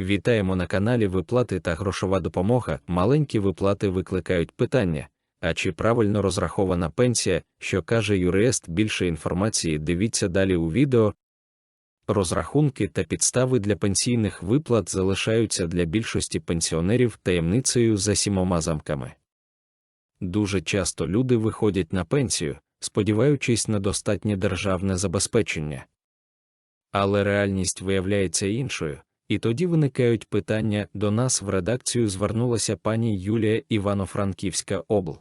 Вітаємо на каналі Виплати та грошова допомога. Маленькі виплати викликають питання. А чи правильно розрахована пенсія, що каже юрист, більше інформації дивіться далі у відео. Розрахунки та підстави для пенсійних виплат залишаються для більшості пенсіонерів таємницею за сімома замками. Дуже часто люди виходять на пенсію, сподіваючись на достатнє державне забезпечення. Але реальність виявляється іншою, і тоді виникають питання до нас в редакцію звернулася пані Юлія Івано-Франківська обл.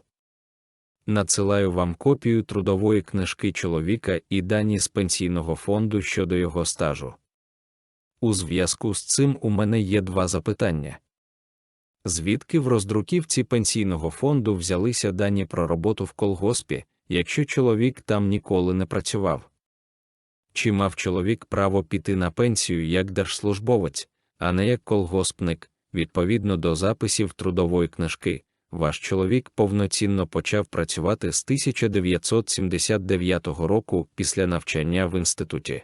Надсилаю вам копію трудової книжки чоловіка і дані з пенсійного фонду щодо його стажу. У зв'язку з цим у мене є два запитання. Звідки в роздруківці пенсійного фонду взялися дані про роботу в колгоспі, якщо чоловік там ніколи не працював? Чи мав чоловік право піти на пенсію як держслужбовець, а не як колгоспник, відповідно до записів трудової книжки? Ваш чоловік повноцінно почав працювати з 1979 року після навчання в інституті.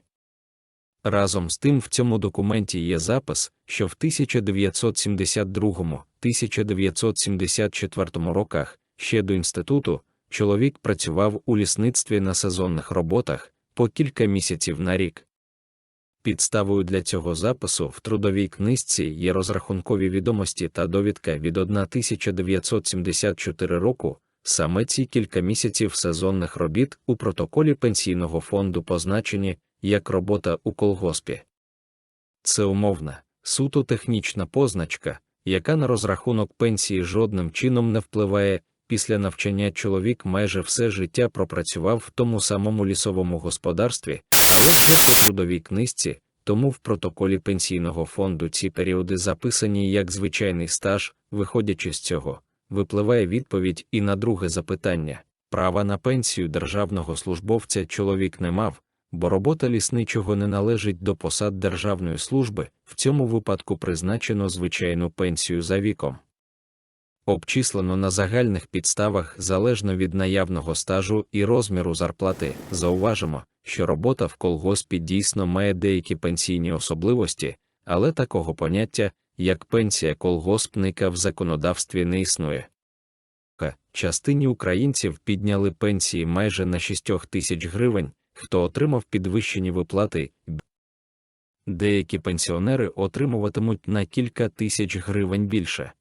Разом з тим в цьому документі є запис, що в 1972-1974 роках, ще до інституту, чоловік працював у лісництві на сезонних роботах по кілька місяців на рік. Підставою для цього запису в трудовій книжці є розрахункові відомості та довідка від 1974 року, саме ці кілька місяців сезонних робіт у протоколі пенсійного фонду позначені як робота у колгоспі. Це умовна, суто технічна позначка, яка на розрахунок пенсії жодним чином не впливає. Після навчання чоловік майже все життя пропрацював в тому самому лісовому господарстві, але вже у трудовій книжці, тому в протоколі пенсійного фонду ці періоди записані як звичайний стаж, виходячи з цього, випливає відповідь і на друге запитання права на пенсію державного службовця чоловік не мав, бо робота лісничого не належить до посад державної служби, в цьому випадку призначено звичайну пенсію за віком. Обчислено на загальних підставах залежно від наявного стажу і розміру зарплати, зауважимо, що робота в колгоспі дійсно має деякі пенсійні особливості, але такого поняття, як пенсія колгоспника в законодавстві не існує. Частині українців підняли пенсії майже на 6 тисяч гривень, хто отримав підвищені виплати. Деякі пенсіонери отримуватимуть на кілька тисяч гривень більше.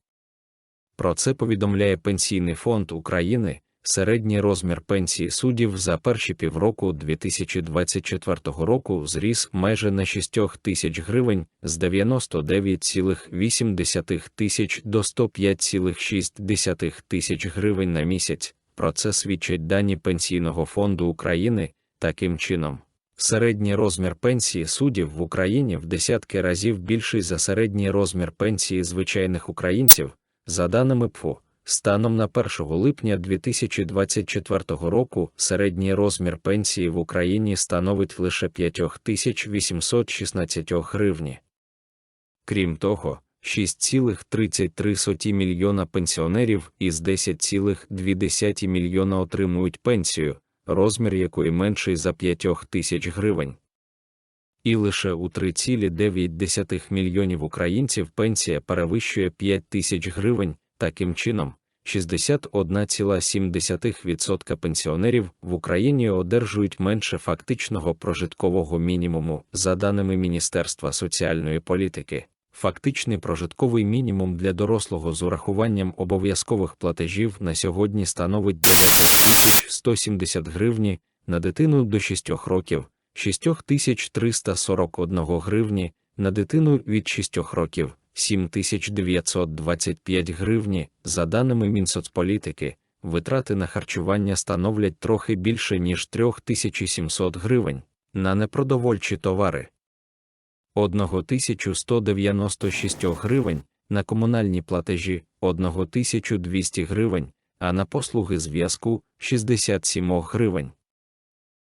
Про це повідомляє Пенсійний фонд України. Середній розмір пенсії суддів за перші півроку 2024 року зріс майже на 6 тисяч гривень з 99,8 тисяч до 105,6 тисяч гривень на місяць. Про це свідчать дані Пенсійного фонду України. Таким чином, середній розмір пенсії суддів в Україні в десятки разів більший за середній розмір пенсії звичайних українців. За даними ПФУ, станом на 1 липня 2024 року середній розмір пенсії в Україні становить лише 5816 гривні. Крім того, 6,33 мільйона пенсіонерів із 10,2 мільйона отримують пенсію, розмір якої менший за 5 тисяч гривень. І лише у 3,9 мільйонів українців пенсія перевищує 5 тисяч гривень, таким чином, 61,7% пенсіонерів в Україні одержують менше фактичного прожиткового мінімуму, за даними Міністерства соціальної політики. Фактичний прожитковий мінімум для дорослого з урахуванням обов'язкових платежів на сьогодні становить 90 170 гривні на дитину до 6 років. 6341 гривні, на дитину від 6 років 7925 гривні, за даними Мінсоцполітики, витрати на харчування становлять трохи більше, ніж 3700 гривень, на непродовольчі товари. 1196 гривень, на комунальні платежі 1200 гривень, а на послуги зв'язку 67 гривень.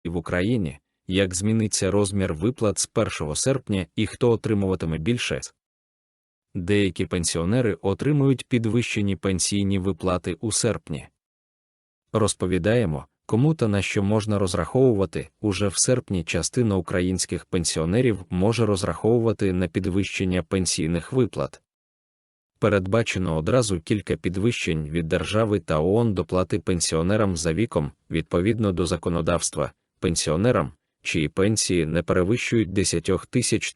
І В Україні як зміниться розмір виплат з 1 серпня і хто отримуватиме більше. Деякі пенсіонери отримують підвищені пенсійні виплати у серпні. Розповідаємо, Кому та на що можна розраховувати, уже в серпні частина українських пенсіонерів може розраховувати на підвищення пенсійних виплат. Передбачено одразу кілька підвищень від держави та ООН доплати пенсіонерам за віком відповідно до законодавства, пенсіонерам, чиї пенсії не перевищують 10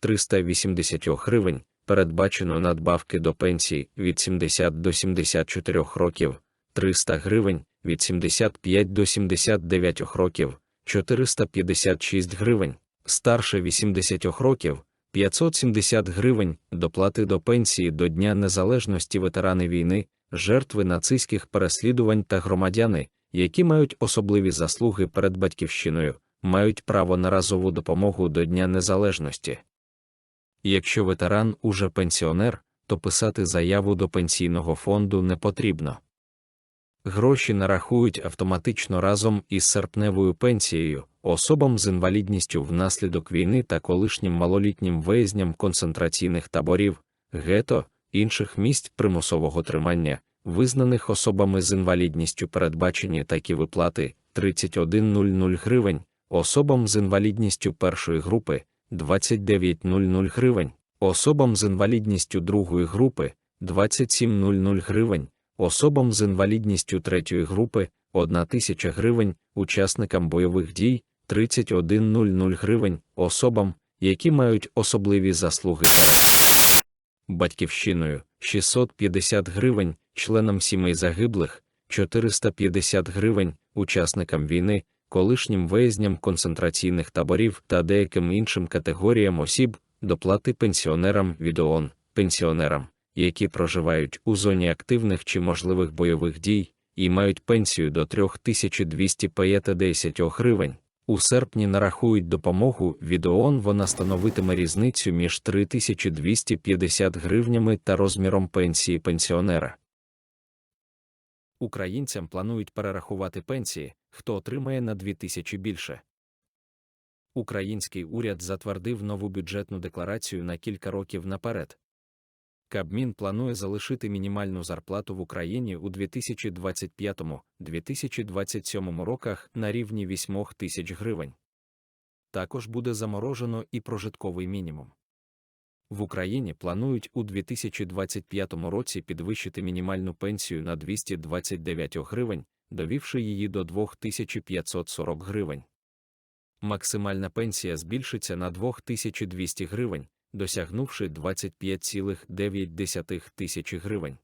380 гривень, передбачено надбавки до пенсій від 70 до 74 років, 300 гривень від 75 до 79 років, 456 гривень, старше 80 років, 570 гривень, доплати до пенсії до Дня Незалежності ветерани війни, жертви нацистських переслідувань та громадяни, які мають особливі заслуги перед батьківщиною, мають право на разову допомогу до Дня Незалежності. Якщо ветеран уже пенсіонер, то писати заяву до пенсійного фонду не потрібно. Гроші нарахують автоматично разом із серпневою пенсією, особам з інвалідністю внаслідок війни та колишнім малолітнім виязням концентраційних таборів, гето, інших місць примусового тримання, визнаних особами з інвалідністю передбачені такі виплати 3100 гривень, особам з інвалідністю першої групи 2900 гривень, особам з інвалідністю другої групи 2700 гривень, особам з інвалідністю третьої групи 1 тисяча гривень, учасникам бойових дій 3100 гривень, особам, які мають особливі заслуги. Батьківщиною 650 гривень, членам сімей загиблих 450 гривень, учасникам війни, колишнім виязням концентраційних таборів та деяким іншим категоріям осіб, доплати пенсіонерам від ООН, пенсіонерам, які проживають у зоні активних чи можливих бойових дій, і мають пенсію до 3250 гривень. У серпні нарахують допомогу від ООН вона становитиме різницю між 3250 гривнями та розміром пенсії пенсіонера. Українцям планують перерахувати пенсії, хто отримає на 2000 більше. Український уряд затвердив нову бюджетну декларацію на кілька років наперед. Кабмін планує залишити мінімальну зарплату в Україні у 2025-2027 роках на рівні 8 тисяч гривень. Також буде заморожено і прожитковий мінімум. В Україні планують у 2025 році підвищити мінімальну пенсію на 229 гривень, довівши її до 2540 гривень. Максимальна пенсія збільшиться на 2200 гривень, досягнувши 25,9 тисячі гривень.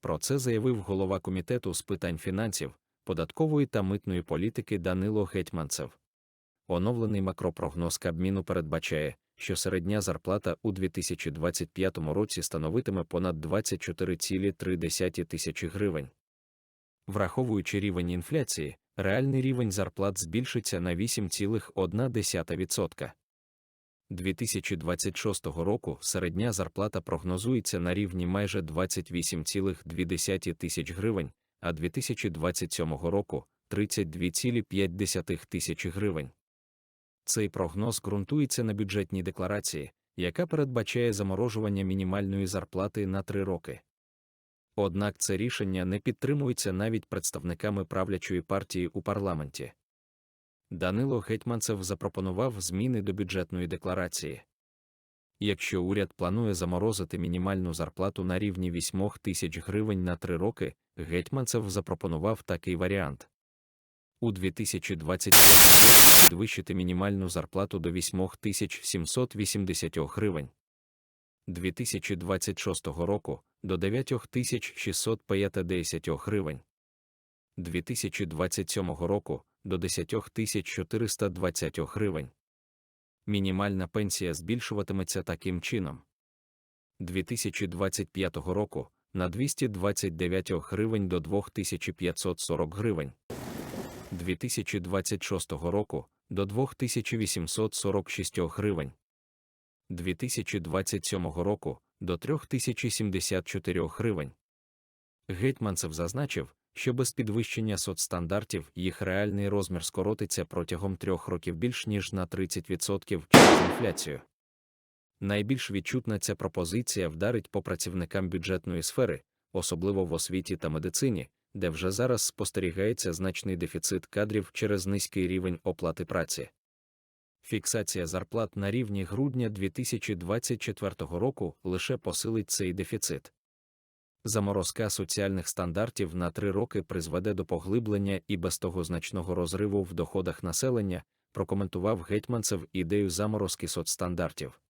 Про це заявив голова комітету з питань фінансів, податкової та митної політики Данило Гетьманцев. Оновлений макропрогноз Кабміну передбачає, що середня зарплата у 2025 році становитиме понад 24,3 тисячі гривень. Враховуючи рівень інфляції, реальний рівень зарплат збільшиться на 8,1%. 2026 року середня зарплата прогнозується на рівні майже 28,2 тисяч гривень, а 2027 року 32,5 тисячі гривень. Цей прогноз ґрунтується на бюджетній декларації, яка передбачає заморожування мінімальної зарплати на три роки. Однак це рішення не підтримується навіть представниками правлячої партії у парламенті. Данило Гетьманцев запропонував зміни до бюджетної декларації. Якщо уряд планує заморозити мінімальну зарплату на рівні 8 тисяч гривень на три роки, Гетьманцев запропонував такий варіант. У 2025 році підвищити мінімальну зарплату до 8780 гривень. 2026 року до 9650 гривень. 2027 року до 10420 гривень. Мінімальна пенсія збільшуватиметься таким чином. 2025 року на 229 гривень до 2540 гривень. 2026 року до 2846 гривень. 2027 року до 3074 гривень. Гетьманцев зазначив, що без підвищення соцстандартів їх реальний розмір скоротиться протягом трьох років більш ніж на 30% через інфляцію. Найбільш відчутна ця пропозиція вдарить по працівникам бюджетної сфери, особливо в освіті та медицині, де вже зараз спостерігається значний дефіцит кадрів через низький рівень оплати праці. Фіксація зарплат на рівні грудня 2024 року лише посилить цей дефіцит. Заморозка соціальних стандартів на три роки призведе до поглиблення і без того значного розриву в доходах населення, прокоментував гетьманцев ідею заморозки соцстандартів.